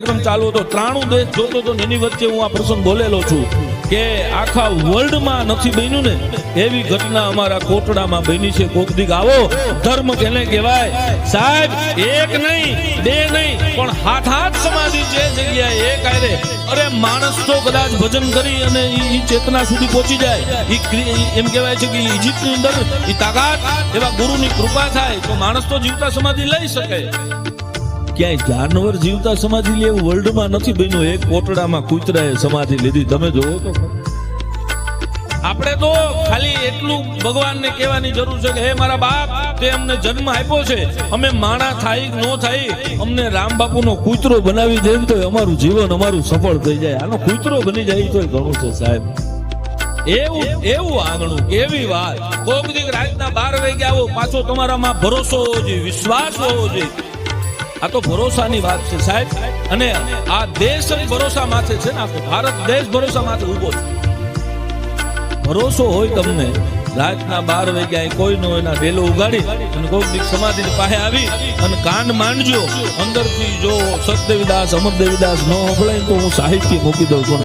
કાર્યક્રમ ચાલુ હતો. ત્રાણું દેશ જોતો હતો એની વચ્ચે હું આ પ્રસંગ બોલેલો છું કે આખા વર્લ્ડમાં નથી બન્યું ને એવી ઘટના અમારા કોટડામાં બની છે. કોક દીક આવો. ધર્મ કેને કહેવાય. સાહેબ, એક નહીં, બે નહીં, પણ હાથ હાથ સમાધિ જે જગ્યાએ. એક આરે અરે માણસ તો કદાચ ભજન કરી અને ઈ ચેતના સુધી પહોંચી જાય. એમ કહેવાય છે કે ઇજિપ્તની અંદર એ તાકાત એવા ગુરુની કૃપા થાય તો માણસ તો જીવતા સમાધિ લઈ શકે. ક્યાંય જાનવર જીવતા સમાધિ લે એવું વર્લ્ડમાં નથી બન્યું. એક કોટડામાં કૂતરાએ સમાધિ લીધી. તમે જોવો તો. આપણે તો ખાલી એટલું ભગવાનને કહેવાની જરૂર છે કે, હે મારા બાપ, તે અમને જન્મ આપ્યો છે. અમે માણા થાય ન થાય, અમને રામ કૂતરો બનાવી દે તો અમારું જીવન અમારું સફળ થઈ જાય. આનો કૂતરો બની જાય તો ઘણું છે સાહેબ. એવું એવું આંગણું કેવી વાત. કોક દીક રાતના બાર વાગે આવો, પાછો તમારામાં ભરોસો હોવો જોઈએ, વિશ્વાસ હોવો જોઈએ. આ તો ભરોસાની વાત છે સાહેબ. અને આ દેશ જ ભરોસા માથે છે ને આખો. ભારત દેશ ભરોસા માથે ઊભો છે. ભરોસો હોય તમને, રાતના બાર વાગ્યા કોઈ નો એના વેલો ઉગાડી અને કોઈક સમાધિ પાસે આવી અને કાન માંડજો. અંદરથી જો સતદેવીદાસ અમરદેવીદાસ ન સંભળાય તો હું સાહિત્ય મૂકી દઉં છું.